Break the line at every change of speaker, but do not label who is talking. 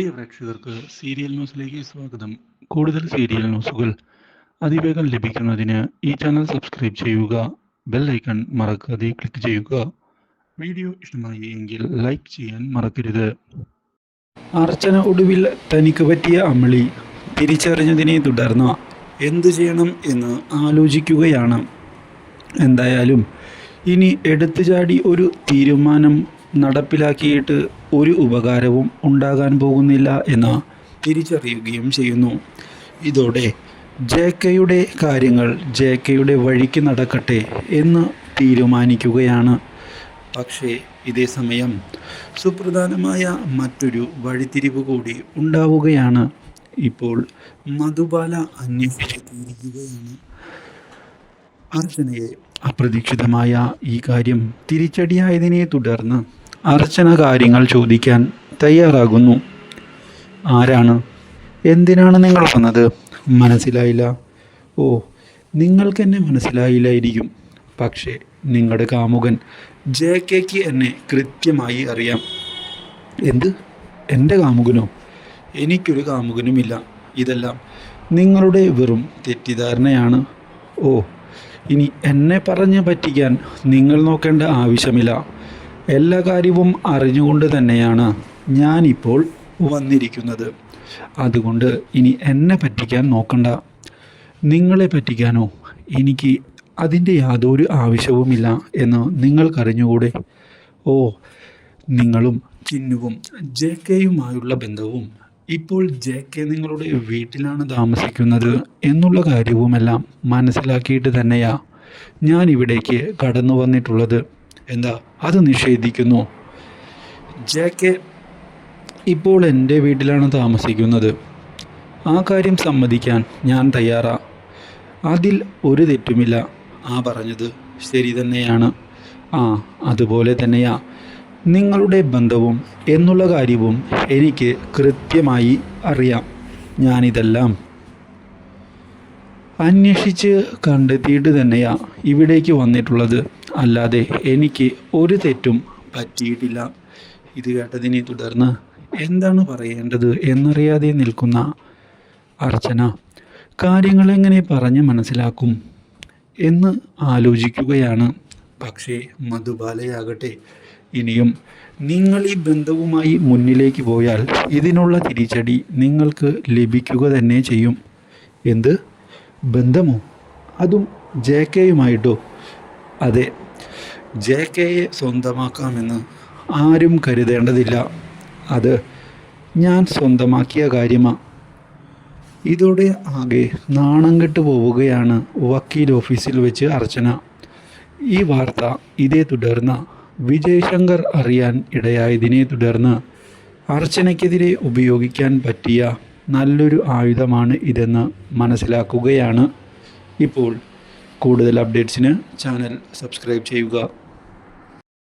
പ്രിയ പ്രേക്ഷകർക്ക് സീരിയൽ ന്യൂസിലേക്ക് സ്വാഗതം. കൂടുതൽ സീരിയൽ ന്യൂസുകൾ അതിവേഗം ലഭിക്കുന്നതിന് ഈ ചാനൽ സബ്സ്ക്രൈബ് ചെയ്യുക ബെൽ ഐക്കൺ മറക്കാതെ ക്ലിക്ക് ചെയ്യുക. വീഡിയോ ഇഷ്ടമായി എങ്കിൽ ലൈക്ക് ചെയ്യാൻ മറക്കരുത്. അർച്ചന ഒടുവിൽ തനിക്ക് പറ്റിയ അമളി തിരിച്ചറിഞ്ഞതിനെ തുടർന്ന് എന്തു ചെയ്യണം എന്ന് ആലോചിക്കുകയാണ്. എന്തായാലും ഇനി എടുത്തുചാടി ഒരു തീരുമാനം നടപ്പിലാക്കിയിട്ട് ഒരു ഉപകാരവും ഉണ്ടാകാൻ പോകുന്നില്ല എന്ന് തിരിച്ചറിയുകയും ചെയ്യുന്നു. ഇതോടെ ജെ കെയുടെ കാര്യങ്ങൾ ജെ കെയുടെ വഴിക്ക് നടക്കട്ടെ എന്ന് തീരുമാനിക്കുകയാണ്. പക്ഷേ ഇതേ സമയം സുപ്രധാനമായ മറ്റൊരു വഴിത്തിരിവ് കൂടി ഉണ്ടാവുകയാണ്. ഇപ്പോൾ മധുബാല അന്വേഷിച്ചെത്തിയിരിക്കുകയാണ് അർച്ചനയെ അപ്രതീക്ഷിതമായ ഈ കാര്യം തിരിച്ചടിയായതിനെ തുടർന്ന് അർച്ചന കാര്യങ്ങൾ ചോദിക്കാൻ തയ്യാറാകുന്നു. ആരാണ്? എന്തിനാണ് നിങ്ങൾ വന്നത്? മനസ്സിലായില്ല. ഓ നിങ്ങൾക്ക് എന്നെ മനസ്സിലായില്ലായിരിക്കും. പക്ഷേ നിങ്ങളുടെ കാമുകൻ ജെ കെക്ക് എന്നെ കൃത്യമായി അറിയാം. എന്ത്? എന്റെ കാമുകനോ? എനിക്കൊരു കാമുകനുമില്ല. ഇതെല്ലാം നിങ്ങളുടെ വെറും തെറ്റിദ്ധാരണയാണ്. ഓ ഇനി എന്നെ പറഞ്ഞ് പറ്റിക്കാൻ നിങ്ങൾ നോക്കേണ്ട ആവശ്യമില്ല. എല്ലാ കാര്യവും അറിഞ്ഞുകൊണ്ട് തന്നെയാണ് ഞാനിപ്പോൾ വന്നിരിക്കുന്നത്. അതുകൊണ്ട് ഇനി എന്നെ പറ്റിക്കാൻ നോക്കണ്ട. നിങ്ങളെ പറ്റിക്കാനോ? എനിക്ക് അതിന്റെ യാതൊരു ആവശ്യവുമില്ല എന്ന് നിങ്ങൾക്കറിഞ്ഞുകൂടെ? ഓ നിങ്ങളും ചിന്നുവും ജെ കെയുമായുള്ള ബന്ധവും ഇപ്പോൾ ജെ കെ നിങ്ങളുടെ വീട്ടിലാണ് താമസിക്കുന്നത് എന്നുള്ള കാര്യവുമെല്ലാം മനസ്സിലാക്കിയിട്ട് തന്നെയാണ് ഞാൻ ഇവിടേക്ക് കടന്നു വന്നിട്ടുള്ളത് എന്താ? അത് നിഷേധിക്കുന്നു. ജെ കെ ഇപ്പോൾ എന്റെ വീട്ടിലാണ് താമസിക്കുന്നത്. ആ കാര്യം സമ്മതിക്കാൻ ഞാൻ തയ്യാറാ. അതിൽ ഒരു തെറ്റുമില്ല. ആ പറഞ്ഞത് ശരി തന്നെയാണ്. ആ അതുപോലെ തന്നെയാ. നിങ്ങളുടെ ബന്ധവും എന്നുള്ള കാര്യവും എനിക്ക് കൃത്യമായി അറിയാം. ഞാനിതെല്ലാം അന്വേഷിച്ച് കണ്ടെത്തിയിട്ട് തന്നെയാ ഇവിടേക്ക് വന്നിട്ടുള്ളത്. അല്ലാതെ എനിക്ക് ഒരു തെറ്റും പറ്റിയിട്ടില്ല. ഇത് കേട്ടതിനെ തുടർന്ന് എന്താണ് പറയേണ്ടത് എന്നറിയാതെ നിൽക്കുന്ന അർച്ചന കാര്യങ്ങൾ എങ്ങനെ പറഞ്ഞ് മനസ്സിലാക്കും എന്ന് ആലോചിക്കുകയാണ്. പക്ഷേ മധുബാലയാകട്ടെ ഇനിയും നിങ്ങൾ ഈ ബന്ധവുമായി മുന്നിലേക്ക് പോയാൽ ഇതിനുള്ള തിരിച്ചടി നിങ്ങൾക്ക് ലഭിക്കുക തന്നെ ചെയ്യും. എന്ത്? ബന്ധമോ? അതും ജെ കെയുമായിട്ടോ? അതെ ജെ കെയെ സ്വന്തമാക്കാമെന്ന് ആരും കരുതേണ്ടതില്ല. അത് ഞാൻ സ്വന്തമാക്കിയ കാര്യമാണ് ഇതോടെ ആകെ നാണം കെട്ട് പോവുകയാണ് വക്കീൽ ഓഫീസിൽ വെച്ച് അർച്ചന. ഈ വാർത്ത ഇതേ തുടർന്ന് വിജയ് ശങ്കർ അറിയാൻ ഇടയായതിനെ തുടർന്ന് അർച്ചനയ്ക്കെതിരെ ഉപയോഗിക്കാൻ പറ്റിയ നല്ലൊരു ആയുധമാണ് ഇതെന്ന് മനസ്സിലാക്കുകയാണ്. ഇപ്പോൾ കൂടുതൽ അപ്ഡേറ്റ്സിന് ചാനൽ സബ്സ്ക്രൈബ് ചെയ്യുക.